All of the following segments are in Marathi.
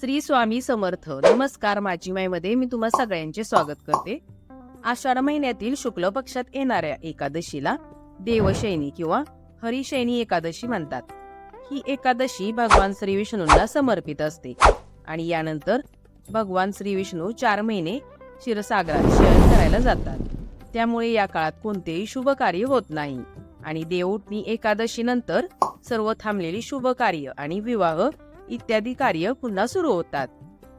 श्री स्वामी समर्थ. नमस्कार माझी माईमध्ये मी तुम्हा सगळ्यांचे स्वागत करते. आषाढ महिन्यातील शुक्ल पक्षात येणाऱ्या एकादशीला देवशैनी किंवा हरिशैनी एकादशी म्हणतात. ही एकादशी भगवान श्री विष्णूंना समर्पित असते. आणि यानंतर भगवान श्री विष्णू चार महिने क्षीरसागरात शयन करायला जातात. त्यामुळे या काळात कोणतेही शुभ कार्य होत नाही. आणि देवउठणी एकादशी नंतर सर्व थांबलेली शुभ कार्य आणि विवाह इत्यादी कार्य पुन्हा सुरू होतात.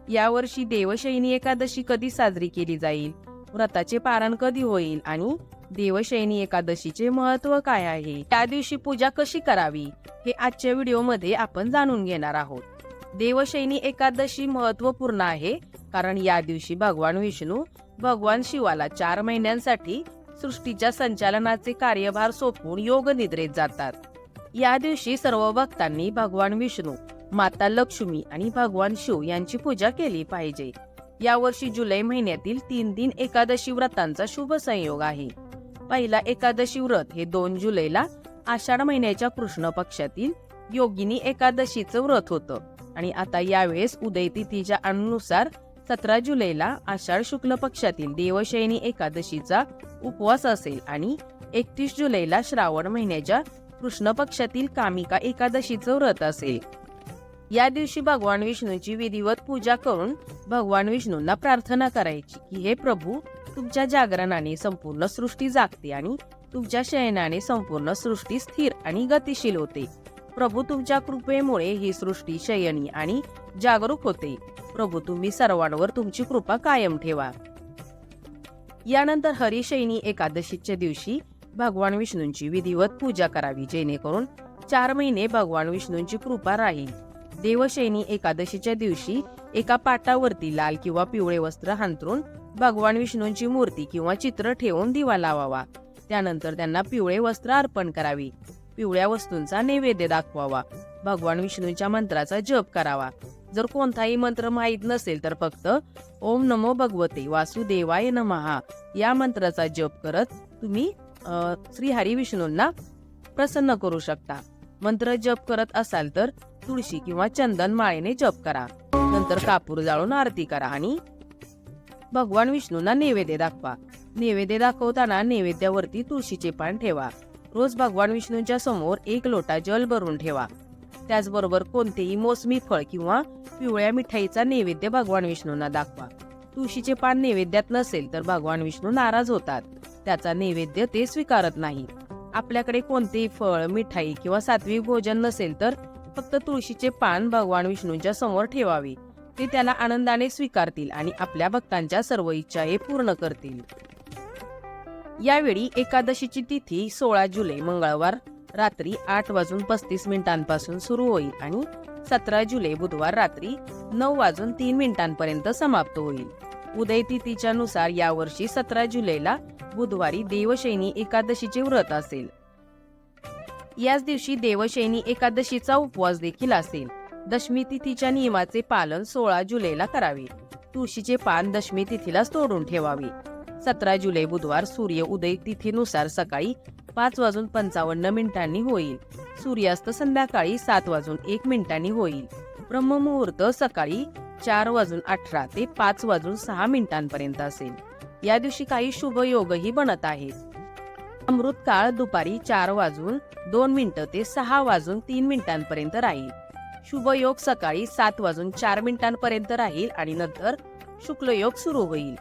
यावर्षी देवशयनी एकादशी कधी साजरी केली जाईल? व्रताचे पारण कधी होईल आणि देवशयनी एकादशीचे महत्त्व काय आहे? त्या दिवशी पूजा कशी करावी? हे आजच्या व्हिडिओमध्ये आपण जाणून घेणार आहोत. देवशयनी एकादशी महत्त्वपूर्ण आहे कारण या दिवशी भगवान विष्णू भगवान शिवाला चार महिन्यांसाठी सृष्टीच्या संचालनाचे कार्यभार सोपवून योग निद्रेत जातात. या दिवशी सर्व भक्तांनी भगवान विष्णू माता लक्ष्मी आणि भगवान शिव यांची पूजा केली पाहिजे. यावर्षी जुलै महिन्यातील तीन दिन एकादशी व्रतांचा शुभ संयोग आहे. पहिला एकादशी व्रत हे दोन जुलैला आषाढ महिन्याच्या कृष्ण पक्षातील योगिनी एकादशीचं व्रत होतं. आणि आता यावेळेस उदय तिथीच्या अनुसार सतरा जुलैला आषाढ शुक्ल पक्षातील देवशयनी एकादशीचा उपवास असेल आणि एकतीस जुलैला श्रावण महिन्याच्या कृष्ण पक्षातील कामिका एकादशीचं व्रत असेल. या दिवशी भगवान विष्णूची विधिवत पूजा करून भगवान विष्णूंना प्रार्थना करायची. की हे प्रभू तुमच्या जागरणाने संपूर्ण सृष्टी जागते आणि तुमच्या शयनाने संपूर्ण सृष्टी स्थिर आणि गतिशील होते. प्रभू तुमच्या कृपेमुळे ही सृष्टी शयनी आणि जागरूक होते. प्रभू तुम्ही सर्वांवर तुमची कृपा कायम ठेवा. यानंतर हरिशयनी एकादशीच्या दिवशी भगवान विष्णूंची विधिवत पूजा करावी जेणेकरून चार महिने भगवान विष्णूंची कृपा राहील. देवशैनी एकादशीच्या दिवशी एका पाटावरती लाल किंवा पिवळे वस्त्र हांतरून भगवान विष्णूंची मूर्ती किंवा चित्र ठेवून दिवा लावावा. त्यानंतर त्यांना पिवळे वस्त्र अर्पण करावी. पिवळ्या वस्तूंचा नैवेद्य दाखवावा. भगवान विष्णूंच्या मंत्राचा जप करावा. जर कोणताही मंत्र माहीत नसेल तर फक्त ओम नमो भगवते वासुदेवाय नमहा या मंत्राचा जप करत तुम्ही श्री हरी विष्णूंना प्रसन्न करू शकता. मंत्र जप करत असाल तर तुळशी किंवा चंदन माळेने जप करा. नंतर कापूर जाळून आरती करा आणि भगवान विष्णूंना नैवेद्य दाखवा. नैवेद्य दाखवताना नैवेद्यावरती तुळशीचे पान ठेवा. रोज भगवान विष्णूंच्या समोर एक लोटा जल भरून ठेवा. त्याचबरोबर कोणतेही मोसमी फळ किंवा पिवळ्या मिठाईचा नैवेद्य भगवान विष्णूंना दाखवा. तुळशीचे पान नैवेद्यात नसेल तर भगवान विष्णू नाराज होतात. त्याचा नैवेद्य ते स्वीकारत नाही. आपल्याकडे कोणतेही फळ मिठाई किंवा सात्विक भोजन नसेल तर फक्त तुळशीचे पान भगवान विष्णूंच्या समोर ठेवावे. ते त्याला आनंदाने स्वीकारतील आणि आपल्या भक्तांच्या सर्व इच्छा हे पूर्ण करतील. यावेळी एकादशीची तिथी सोळा जुलै मंगळवार रात्री आठ वाजून पस्तीस मिनिटांपासून सुरू होईल आणि सतरा जुलै बुधवार रात्री नऊ वाजून तीन मिनिटांपर्यंत समाप्त होईल. उदय तिथीच्या नुसार यावर्षी सतरा जुलैला बुधवारी देवशैनी एकादशीचे व्रत असेल. याच दिवशी देवशैनी एकादशीचा उपवास देखील असेल. दशमी तिथीच्या नियमाचे पालन सोळा जुलैला करावे. तुळशीचे पान दशमी तिथीलाच तोडून ठेवावे. सतरा जुलै बुधवार सूर्य उदय तिथीनुसार सकाळी पाच वाजून पंचावन्न मिनिटांनी होईल. सूर्यास्त संध्याकाळी सात वाजून एक मिनिटांनी होईल. ब्रह्ममुहूर्त सकाळी चार वाजून अठरा ते पाच वाजून सहा मिनिटांपर्यंत असेल. या दिवशी काही शुभ योगही बनत आहेत. अमृत काळ दुपारी चार वाजून दोन मिनिटं ते सहा वाजून तीन मिनिटांपर्यंत राहील. शुभ योग सकाळी सात वाजून चार मिनिटांपर्यंत राहील आणि नंतर शुक्ल योग सुरू होईल.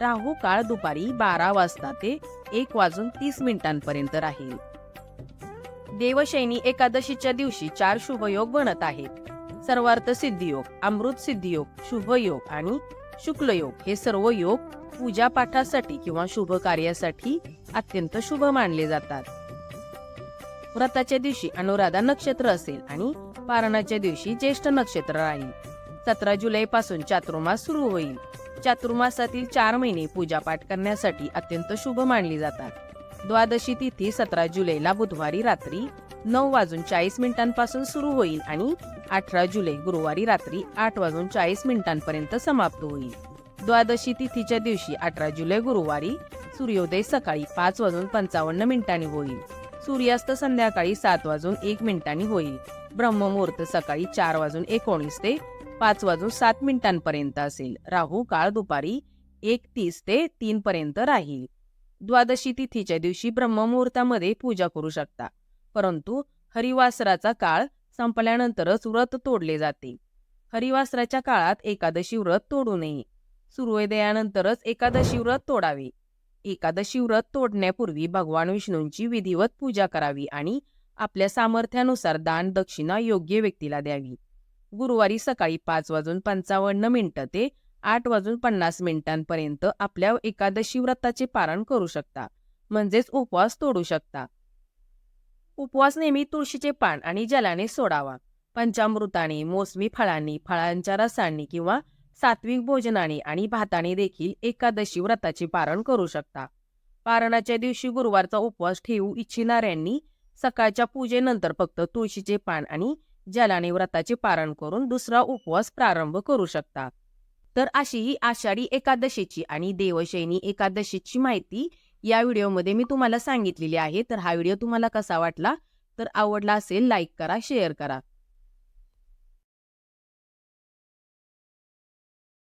राहू काळ दुपारी बारा वाजता ते एक वाजून तीस मिनिटांपर्यंत राहील. देवशैनी एकादशीच्या दिवशी चार शुभयोग बनत आहेत. सर्वार्थ सिद्धियोग अमृत सिद्धियोग शुभ योग आणि शुक्ल योग हे सर्व योग पूजा पाठासाठी किंवा शुभ कार्यासाठी अत्यंत शुभ मानले जातात. व्रताच्या दिवशी अनुराधा नक्षत्र असेल आणि पारणाच्या दिवशी ज्येष्ठ नक्षत्र राहील. सतरा जुलै पासून चातुर्मास सुरू होईल. चातुर्मासातील चार महिने पूजापाठ करण्यासाठी अत्यंत शुभ मानली जातात. द्वादशी तिथी सतरा जुलैला बुधवारी रात्री नऊ वाजून चाळीस मिनिटांपासून सुरू होईल आणि अठरा जुलै गुरुवारी रात्री आठ वाजून चाळीस मिनिटांपर्यंत समाप्त होईल. द्वादशी तिथीच्या दिवशी अठरा जुलै गुरुवारी सूर्योदय सकाळी पाच वाजून पंचावन्न मिनिटांनी होईल. सूर्यास्त संध्याकाळी सात वाजून एक मिनिटांनी होईल. ब्रह्ममुहूर्त सकाळी चार वाजून एकोणीस ते पाच वाजून सात मिनिटांपर्यंत असेल. राहू काळ दुपारी एक तीस ते तीन पर्यंत राहील. द्वादशी तिथीच्या दिवशी ब्रह्ममुहूर्तामध्ये पूजा करू शकता. परंतु हरिवासराचा काळ संपल्यानंतरच व्रत तोडले जाते. हरिवासराच्या काळात एकादशी व्रत तोडू नये. सूर्योदयानंतरच एकादशी व्रत तोडावे. एकादशी व्रत तोडण्यापूर्वी भगवान विष्णूंची विधिवत पूजा करावी आणि आपल्या सामर्थ्यानुसार दान दक्षिणा योग्य व्यक्तीला द्यावी. गुरुवारी सकाळी पाच वाजून पंचावन्न मिनिटं ते आठ वाजून पन्नास मिनिटांपर्यंत आपल्या एकादशी व्रताचे पारण करू शकता म्हणजेच उपवास तोडू शकता. उपवास नेहमी तुळशीचे पान आणि जलाने सोडावा. पंचामृताने मोसमी फळांनी फळांच्या रसांनी किंवा सात्विक भोजनाने आणि भाताने देखील एकादशी व्रताचे पारण करू शकता. पारणाच्या दिवशी गुरुवारचा उपवास ठेवू इच्छिणाऱ्यांनी सकाळच्या पूजेनंतर फक्त तुळशीचे पान आणि जलाने व्रताचे पारण करून दुसरा उपवास प्रारंभ करू शकता. तर अशी ही आषाढी एकादशीची आणि देवशैनी एकादशीची माहिती या व्हिडिओमध्ये मी तुम्हाला सांगितलेली आहे. तर हा व्हिडिओ तुम्हाला कसा वाटला? तर आवडला असेल लाईक करा शेअर करा.